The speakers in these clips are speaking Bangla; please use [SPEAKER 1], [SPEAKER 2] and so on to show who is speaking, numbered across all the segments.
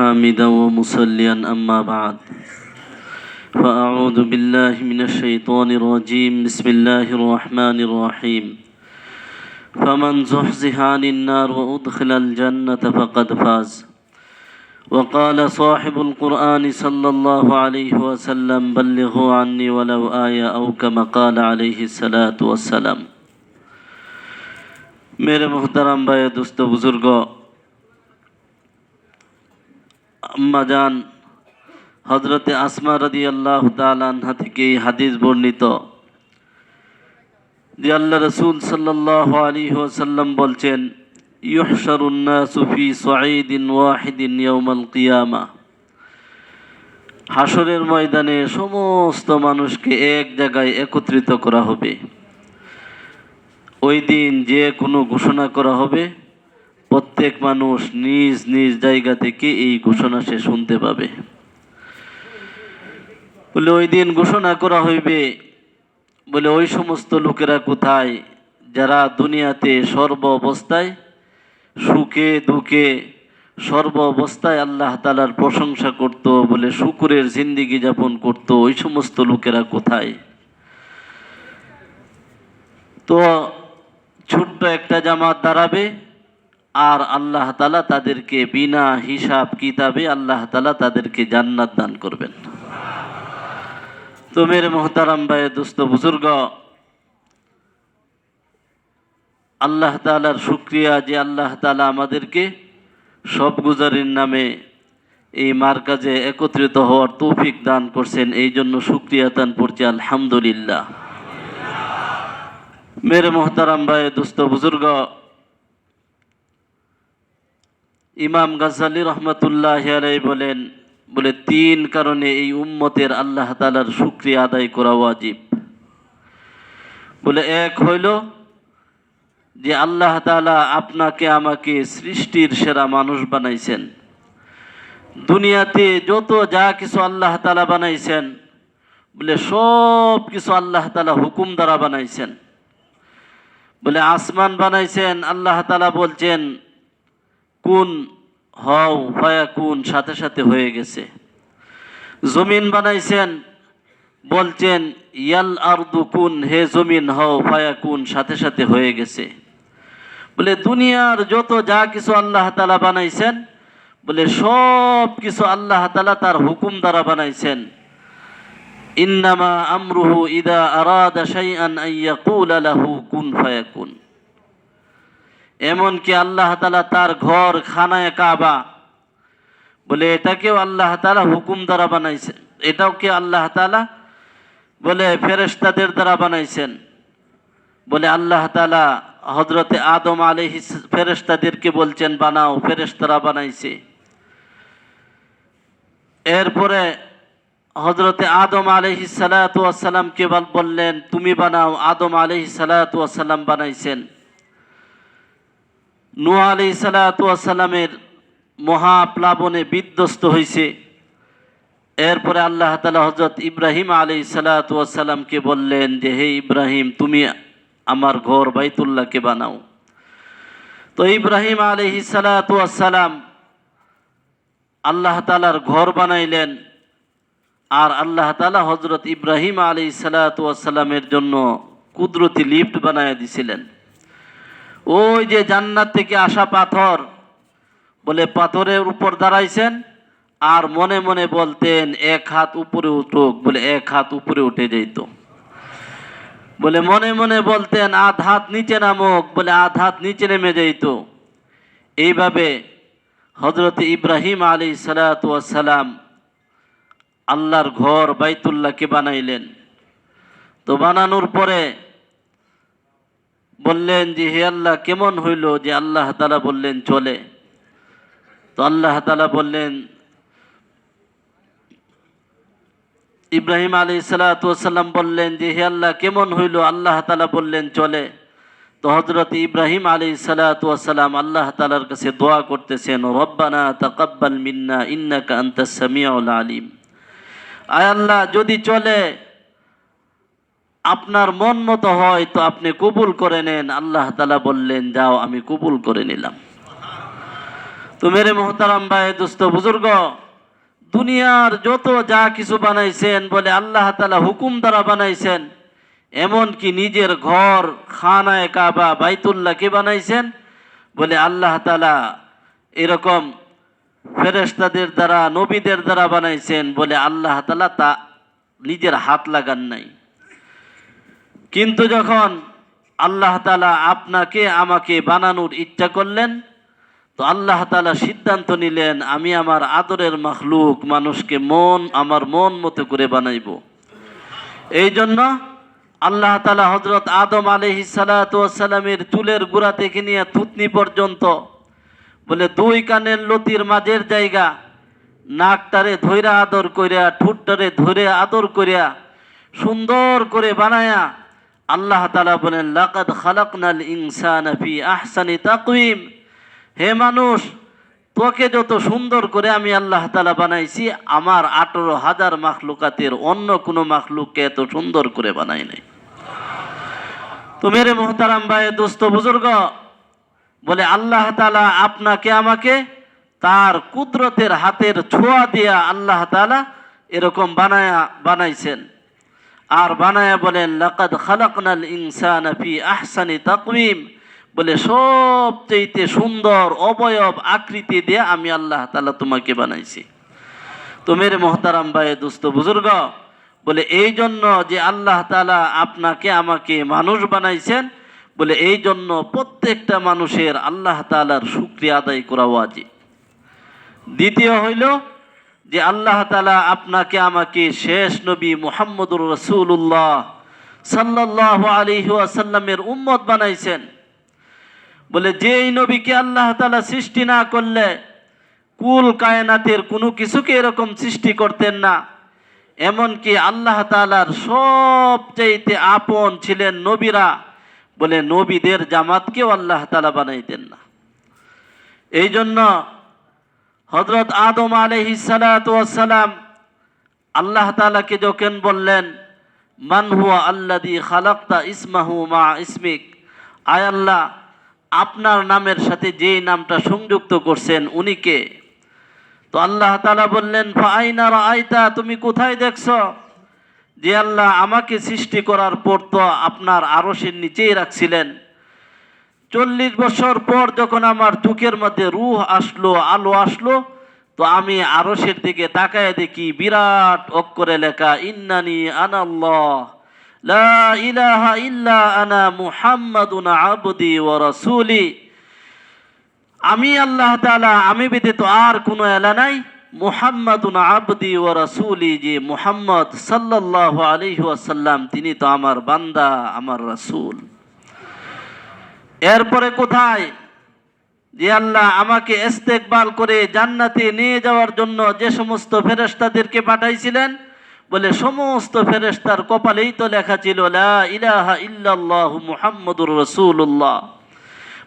[SPEAKER 1] حامدا ومصليا أما بعد. فأعوذ بالله من الشيطان الرجيم. بسم الله الرحمن الرحيم. فمن زحزح عن النار وأدخل الجنة فقد فاز. وقال صاحب القرآن صلى الله عليه وسلم بلغوا عني ولو آية أو كما قال عليه الصلاة والسلام. میرے محترم بھائی دوستو بزرگو আম্মা জান হজরতে আসমা রাদি আল্লাহ তালাহা থেকে এই হাদিস বর্ণিত, যে আল্লাহ রসুল সাল্লাহ আলী ওসাল্লাম বলছেন ইহসারুন্না সুফি সাঈদিন ওয়াহিদিন ইয়ৌমাল কিয়ামা। হাসরের ময়দানে সমস্ত মানুষকে এক জায়গায় একত্রিত করা হবে। ওই দিন যে কোনো ঘোষণা করা হবে। প্রত্যেক মানুষ নিজ নিজ জায়গা থেকে এই ঘোষণা সে শুনতে পাবে। বলে, ওই দিন ঘোষণা করা হইবে। বলে, ওই সমস্ত লোকেরা কোথায়? যারা দুনিয়াতে সর্ব অবস্থায় সুখে দুঃখে সর্ব অবস্থায় আল্লাহ তালার প্রশংসা করত, বলে, শুকুরের জিন্দিগি যাপন করত, ওই সমস্ত লোকেরা কোথায়? তো, ছোট্ট একটা জামাত দাঁড়াবে। আর আল্লাহ তালা তাদেরকে বিনা হিসাব কিতাবে আল্লাহ তালা তাদেরকে জান্নাত দান করবেন। তো মেরে মোহতারাম ভাই দোস্ত বুজুর্গ, আল্লাহ তালার শুক্রিয়া যে আল্লাহ তালা আমাদেরকে সব গুজারির নামে এই মার্কাজে একত্রিত হওয়ার তৌফিক দান করছেন, এই জন্য শুক্রিয়া দান করছি, আলহামদুলিল্লাহ। মেরে মোহতারাম ভাই দোস্ত বুজুর্গ ইমাম গাজালি রহমতুল্লাহ বলেন, বলে, তিন কারণে এই উম্মতের আল্লাহ তালার শুক্রিয়া আদায় করা ওয়াজিব। বলে, এক হইল যে আল্লাহ তালা আপনাকে আমাকে সৃষ্টির সেরা মানুষ বানাইছেন। দুনিয়াতে যত যা কিছু আল্লাহ তালা বানাইছেন, বলে, সব কিছু আল্লাহ তালা হুকুম দ্বারা বানাইছেন। বলে, আসমান বানাইছেন, আল্লাহ তালা বলছেন কুন, হও, ফায়া কুন, সাথে সাথে হয়ে গেছে। জমিন বানাইছেন, বলছেন, ইয়াল আরদু কুন, হে জমিন, হও, ফায়া কুন, সাথে সাথে হয়ে গেছে। বলে, দুনিয়ার যত যা কিছু আল্লাহ তালা বানাইছেন, বলে, সব কিছু আল্লাহ তালা তার হুকুম দ্বারা বানাইছেন। ইন্নামা আমরুহু ইদা আরাদা শাইআন আইয়াকুল লাহু কুন ফায়াকুন এমনকি আল্লাহ তালা তার ঘর, খানায় কাবা বলে এটাকেও আল্লাহ তালা হুকুম দ্বারা বানাইছেন এটাও কি আল্লাহ তালা বলে ফেরেস্তাদের দ্বারা বানাইছেন? বলে আল্লাহ তালা হজরতে আদম আলী ফেরেস্তাদেরকে বলছেন, বানাও ফেরেস্তারা বানাইছে। এরপরে হজরতে আদম আলহি সালাতামকে বললেন, তুমি বানাও। আদম আলহি সালাতাম বানাইছেন। নু আলি মহাপ্লাবনে বিধ্বস্ত হয়েছে এরপরে আল্লাহ তালা হজরত ইব্রাহিম আলি সালাতামকে বললেন যে, হে ইব্রাহিম, তুমি আমার ঘর বাইতুল্লাহকে বানাও। তো ইব্রাহিম আলহি সালাতাম আল্লাহ তালার ঘর বানাইলেন আর আল্লাহ তালা হজরত ইব্রাহিম আলী সালাতামের জন্য কুদরতি লিফট বানায় দিছিলেন। ওই যে জান্নাত থেকে আসা পাথর বলে পাথরের উপর দাঁড়াইছেন আর মনে মনে বলতেন, এক হাত উপরে উঠুক, বলে, এক হাত উপরে উঠে যেত বলে মনে মনে বলতেন, আধ হাত নিচে নামুক, বলে, আধ হাত নিচে নেমে যেত এইভাবে হজরত ইব্রাহিম আলী সালাতাম আল্লাহর ঘর বাইতুল্লাহকে বানাইলেন। তো বানানোর পরে বললেন যে, হে আল্লাহ, কেমন হইল যে আল্লাহ তালা বললেন চলে? তো আল্লাহ তালা বললেন, ইব্রাহিম আলী সালাতাম বললেন যে, হে আল্লাহ, কেমন হইল? আল্লাহ তালা বললেন চলে। তো হজরত ইব্রাহিম আলী সালাতাম আল্লাহ তালার কাছে দোয়া করতেছেন, রব্বানা তকব্বাল মিন্না ইন্নাকা আন্তা আলিম। আয় আল্লাহ, যদি চলে আপনার মন মতো হয় তো আপনি কবুল করে নেন। আল্লাহ তালা বললেন, যাও, আমি কবুল করে নিলাম। তো মেরে মোহতারাম ভাই, দোস্ত, বুজুর্গ, দুনিয়ার যত যা কিছু বানাইছেন, বলে আল্লাহ তালা হুকুম দ্বারা বানাইছেন, এমনকি নিজের ঘর, খানায় কাবা বাইতুল্লাহকে বানাইছেন? বলে আল্লাহ তালা এরকম ফেরেশতাদের দ্বারা, নবীদের দ্বারা বানাইছেন, বলে আল্লাহ তালা তা নিজের হাত লাগান নাই। কিন্তু যখন আল্লাহ তালা আপনাকে, আমাকে বানানোর ইচ্ছা করলেন, তো আল্লাহ তালা সিদ্ধান্ত নিলেন, আমি আমার আদরের মখলুক মানুষকে মন, আমার মন মতো করে বানাইব। এই জন্য আল্লাহ তালা হজরত আদম আলহি সালাতামের চুলের গোড়া থেকে নিয়ে থুতনি পর্যন্ত বলে দুই কানের লতির মাঝের জায়গা নাকটারে ধৈরা আদর করিয়া ঠুটটারে ধরে আদর করিয়া সুন্দর করে বানায়া আল্লাহ বলেন, লাকাদ খালাকনাল ইনসান ফি আহসানি তাকওয়িম। হে মানুষ, তোকে যত সুন্দর করে আমি আল্লাহ তালা বানাইছি, আমার আঠারো হাজার মাখলুকাতের অন্য কোনো মাখলুককে এত সুন্দর করে বানাই নাই। তো মেরে মোহতারাম ভাই, দোস্ত, বুজুর্গ, বলে, আল্লাহ তালা আপনাকে, আমাকে তার কুদরতের হাতের ছোঁয়া দিয়া আল্লাহ তালা এরকম বানায়া, বানাইছেন। আর বানায়া বলেন, লাকাদ খালাকনাল ইনসান ফি আহসানি তাকওয়িম। বলে সবচেয়ে সুন্দর অবয়ব আকৃতি দিয়ে আমি আল্লাহ তালা তোমাকে বানাইছি। তো মেরে মোহতারাম ভাই দুস্থ বুজুর্গ, বলে এই জন্য যে আল্লাহ তালা আপনাকে, আমাকে মানুষ বানাইছেন, বলে এই জন্য প্রত্যেকটা মানুষের আল্লাহ তালার শুক্রিয়া আদায় করা ওয়াজিব। দ্বিতীয় হইল যে আল্লাহ তালা আপনাকে, আমাকে শেষ নবী মুহাম্মদুর রসুল্লাহ সাল্লাহ আলিহু আসাল্লামের উম্মত বানাইছেন। বলে, যেই নবীকে আল্লাহ তালা সৃষ্টি না করলে কুল কায়নাতের কোনো কিছুকে এরকম সৃষ্টি করতেন না। এমনকি আল্লাহ তালার সবচাইতে আপন ছিলেন নবীরা, বলে, নবীদের জামাতকেও আল্লাহ তালা বানাইতেন না। এই জন্য হজরত আদম আলহি সালাম আল্লাহ তালাকে যখন বললেন, মান হুয়া আল্লাদি খালাক্তা ইসমাহু মা ইসমিক? আয় আল্লাহ, আপনার নামের সাথে যেই নামটা সংযুক্ত করছেন উনিকে তো আল্লাহ তালা বললেন ফাইনার আয়তা তুমি কোথায় দেখছ? যে আল্লাহ আমাকে সৃষ্টি করার পর তো আপনার আরসের নিচেই রাখছিলেন। চল্লিশ বছর পর যখন আমার চোখের মধ্যে রুহ আসলো, আলো আসলো, তো আমি আরসের দিকে তাকায় দেখি বিরাট অক্ষরে লেখা, ইন্নানি আনাল্লাহ, লা ইলাহা ইল্লা আনা মুহাম্মাদুন আবদি ওয়া রাসূলি। আমি আল্লাহ তাআলা, আমি ব্যতীত আর কোনো এলা নাই, মুহাম্মাদুন আবদি ও রাসূলি, যে মুহাম্মদ সাল্লাল্লাহু আলাইহি ওয়াসাল্লাম, তিনি তো আমার বান্দা, আমার রাসূল। এরপরে কোথায়? যে আল্লাহ আমাকে ইস্তেকবাল করে জান্নাতে নিয়ে যাওয়ার জন্য যে সমস্ত ফেরেশতাদেরকে পাঠাইছিলেন, বলে সমস্ত ফেরেশতার কপালেই তো লেখা ছিল, লা ইলাহা ইল্লাল্লাহু মুহাম্মাদুর রাসূলুল্লাহ।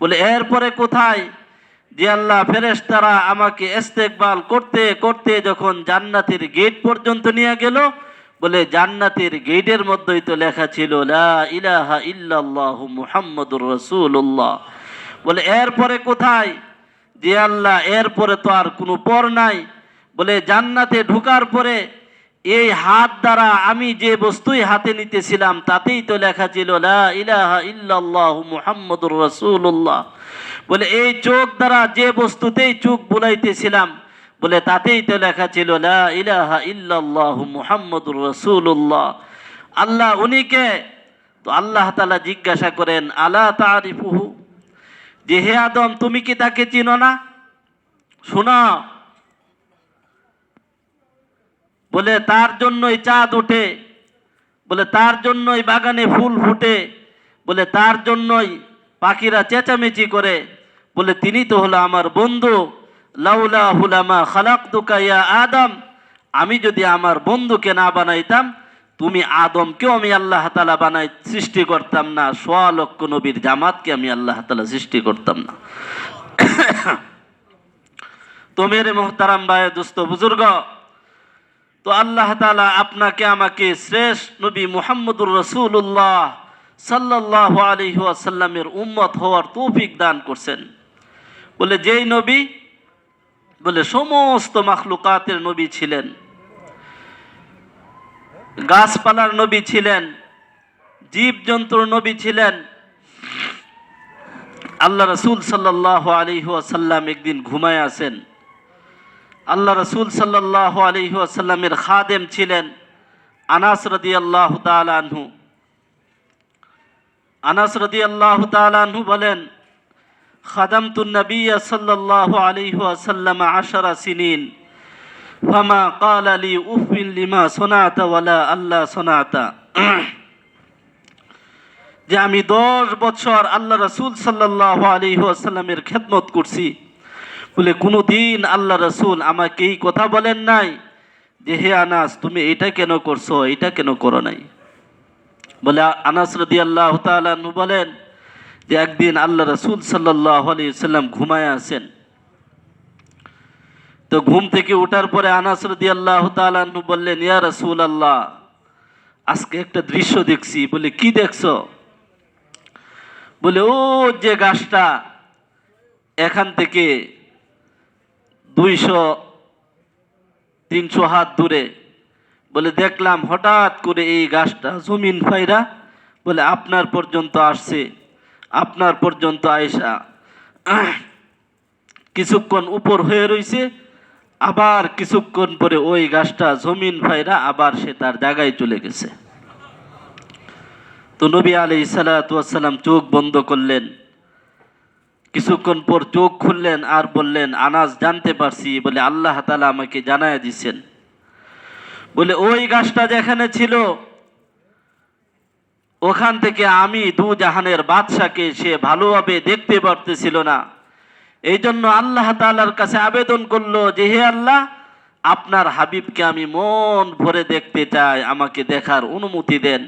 [SPEAKER 1] বলে এরপরে কোথায়? যে আল্লাহ ফেরেশতারা আমাকে ইস্তেকবাল করতে করতে যখন জান্নাতের গেট পর্যন্ত নিয়ে গেল বলে জান্নাতের গেটের মধ্যেই তো লেখা ছিল, লা ইলাহা ইল্লাল্লাহু মুহাম্মাদুর রাসূলুল্লাহ। বলে, এরপরে কোথায়? যে আল্লাহ, এরপরে তো আর কোনো পর নাই। বলে, জান্নাতে ঢুকার পরে এই হাত দ্বারা আমি যে বস্তুই হাতে নিতেছিলাম, তাতেই তো লেখা ছিল, লা ইলাহা ইল্লাল্লাহু মুহাম্মাদুর রাসূলুল্লাহ। বলে, এই চোখ দ্বারা যে বস্তুতেই চোখ বুলাইতেছিলাম বলে তাতেই তো লেখা ছিল ইলাহা ইল্লাল্লাহু মুহাম্মাদুর রাসূলুল্লাহ। আল্লাহ উনিকে তো আল্লাহ তাআলা জিজ্ঞাসা করেন, আলা তারিফুহু? যে, হে আদম, তুমি কি তাকে চিনো না? শোনা। বলে, তার জন্যই চাঁদ ওঠে বলে, তার জন্যই বাগানে ফুল ফুটে। বলে, তার জন্যই পাখিরা চেঁচামেচি করে। বলে, তিনি তো হলো আমার বন্ধু। লাউলা হুলামা খালাক ইয়া আদম, আমি যদি আমার বন্ধুকে না বানাইতাম, তুমি আদমকেও আমি আল্লাহ তালা বানাই সৃষ্টি করতাম না সোয়া লক্ষ নবীর জামাতকে আমি আল্লাহ তালা সৃষ্টি করতাম না। তো মেরে মোহতারাম ভাই দুস্থ বুজুর্গ, তো আল্লাহ তালা আপনাকে, আমাকে শ্রেষ্ঠ নবী মুহাম্মদুর রসুল্লাহ সাল্লাহ আলহি আসাল্লামের উম্মত হওয়ার তৌফিক দান করছেন। বলে, যেই নবী বলে, সমস্ত মাখলুকাতের নবী ছিলেন। গাছপালার নবী ছিলেন, জীবজন্তুর নবী ছিলেন। আল্লাহ রসুল সাল্লাহ আলিহাসাল্লাম একদিন ঘুমায় আছেন আল্লাহ রসুল সাল্লাহ আলিহাসাল্লামের খাদেম ছিলেন আনাস রদি আল্লাহ তালাহু আনাস রদি আল্লাহ তালাহু বলেন খাদামতু নবী সাল্লাহ আলিহাসাল্লাম আশারা সিনিন। ফামা কাল আলী উফিন লিমা সোনাতা ওয়ালা আল্লাহ সোনাতা। যে আমি দশ বছর আল্লাহ রসুল সাল্লাহ আলী আসাল্লামের খেদমত করছি, বলে কোনো দিন আল্লাহ রসুল আমাকে এই কথা বলেন নাই যে, হে আনাস, তুমি এটা কেন করছ? এটা কেন করো নাই? বলে আনাস রদি আল্লাহ তালু বলেন যে একদিন আল্লাহ রসুল সাল্লাহ আলী সাল্লাম ঘুমায় আছেন তো ঘুম থেকে ওঠার পরে আনাস আল্লাহ তালু বললেন, ইয়া রসুল আল্লাহ আজকে একটা দৃশ্য দেখছি। বলে, কি দেখছ? বলে ও যে গাছটা, এখান থেকে দুইশো, তিনশো হাত দূরে। বলে, দেখলাম হঠাৎ করে এই গাছটা জমিন ফাইরা, বলে, আপনার পর্যন্ত আসছে। আপনার পর্যন্ত আয়সা কিছুক্ষণ উপর হয়ে রইছে, আবার কিছুক্ষণ পরে ওই গাছটা জমিন ভাইরা আবার সে তার জায়গায় চলে গেছে। তো নবী আলি সালাতাম চোখ বন্ধ করলেন। কিছুক্ষণ পর চোখ খুললেন আর বললেন, আনাজ জানতে পারছি। বলে আল্লাহ তালা আমাকে জানায় দিচ্ছেন বলে, ওই গাছটা যেখানে ছিল ওখান থেকে আমি দু জাহানের বাদশাকে সে ভালোভাবে দেখতে পারতেছিল না। এই জন্য আল্লাহ তালার কাছে আবেদন করল যে, হে আল্লাহ, আপনার হাবিবকে আমি মন ভরে দেখতে চাই, আমাকে দেখার অনুমতি দেন।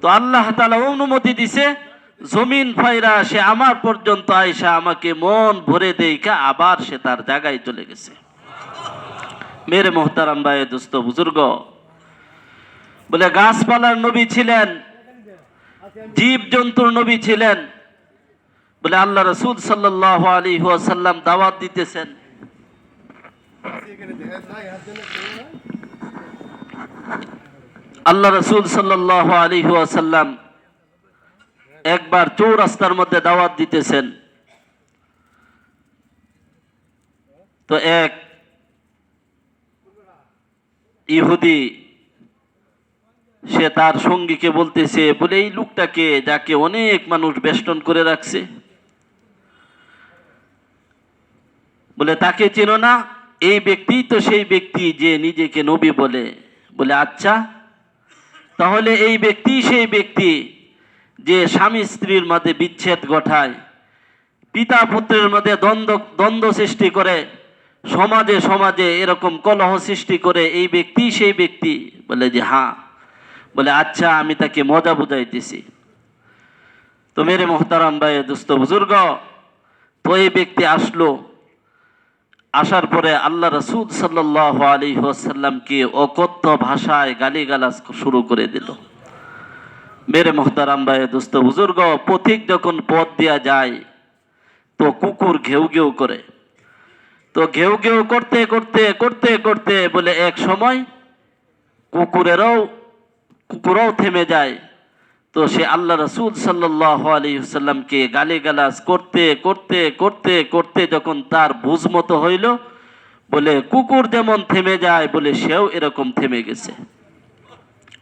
[SPEAKER 1] তো আল্লাহ তালা অনুমতি দিছে, জমিন ফাইরা সে আমার পর্যন্ত আয়সা আমাকে মন ভরে দেইকা আবার সে তার জায়গায় চলে গেছে। মেরে মোহতারাম ভাই দোস্ত বুজুর্গ, বলে, গাছপালার নবী ছিলেন জীব জন্তুর নবী ছিলেন বলে আল্লাহ রসুল সাল্লাহ আলী সাল্লাম দাওয়াত দিতেছেন। আল্লাহ রসুল সাল্লাহ আলী সাল্লাম একবার চৌরাস্তার মধ্যে দাওয়াত দিতেছেন। তো এক ইহুদি সে তার সঙ্গীকে বলতেছে, বলে এই লোকটাকে যাকে অনেক মানুষ বেষ্টন করে রাখছে। বলে, তাকে চেনো না, এই ব্যক্তি তো সেই ব্যক্তি যে নিজেকে নবী বলে। বলে আচ্ছা তাহলে এই ব্যক্তি সেই ব্যক্তি যে স্বামী স্ত্রীর মধ্যে বিচ্ছেদ ঘটায়, পিতা পুত্রের মধ্যে দ্বন্দ্ব দ্বন্দ্ব সৃষ্টি করে, সমাজে সমাজে এরকম কলহ সৃষ্টি করে এই ব্যক্তি সেই ব্যক্তি। বলে যে হ্যাঁ। বলে আচ্ছা আমি তাকে মজা বুঝাইতেছি তো মেরে মোহতারাম ভাই, দুস্থ বুজুর্গ, তো এই ব্যক্তি আসলো। আসার পরে আল্লাহ রসুল সাল্লাহ আলী অকথ্য ভাষায় গালিগালাজ শুরু করে দিল। মেরে মোহতারাম ভাই দোস্ত বুজুর্গ, পথিক যখন পথ দেওয়া যায়, তো কুকুর ঘেউ ঘেউ করে। তো ঘেউ ঘেউ করতে করতে করতে করতে বলে, এক সময় কুকুরেরও কুকুরও থেমে যায়। তো সে আল্লাহ রসুল সাল্লাহ সাল্লামকে গালিগালাজ করতে করতে করতে করতে যখন তার বুঝ মতো হইল, বলে, কুকুর যেমন থেমে যায়, বলে সেও এরকম থেমে গেছে।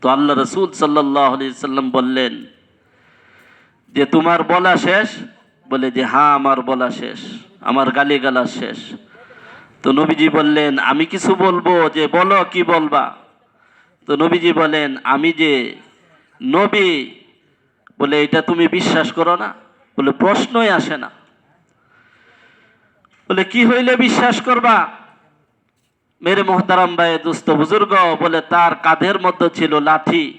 [SPEAKER 1] তো আল্লাহ রসুল সাল্লাহ সাল্লাম বললেন, যে তোমার বলা শেষ? বলে, যে হ্যাঁ আমার বলা শেষ, আমার গালিগালাজ শেষ। তো নবীজি বললেন, আমি কিছু বলব, যে বলো কি বলবা? তো নবীজি বলেন, আমি যে নবী, বলে, এটা তুমি বিশ্বাস করো না? বলে, প্রশ্নই আসে না। বলে, কি হইলে বিশ্বাস করবা? মেরে মোহতারাম ভাই দুস্থ বুজুর্গ, বলে, তার কাঁধের মধ্যে ছিল লাঠি।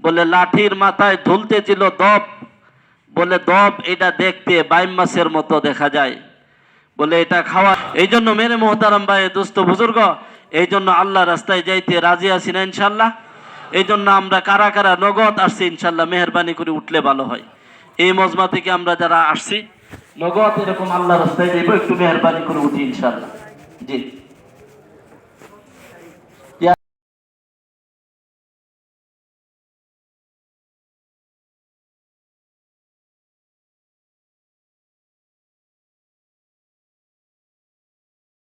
[SPEAKER 1] বলে, লাঠির মাথায় ঝুলতে ছিল দব। বলে, দব এটা দেখতে বাইম মাসের মতো দেখা যায়। বলে, এটা খাওয়া, এই জন্য মেরে মোহতারাম ভাই দুস্থ বুজুর্গ এই জন্য আল্লাহ রাস্তায় যাইতে রাজি আছি না ইনশাল্লাহ। এই জন্য আমরা কারা কারা নগদ আসছি ইনশাল্লাহ মেহরবানি করে উঠলে ভালো হয়। এই মজমা থেকে আমরা যারা আসছি, নগদ এরকম আল্লাহ রাস্তায় যাইব, একটু মেহরবানি করে উঠি ইনশাল্লাহ। জি।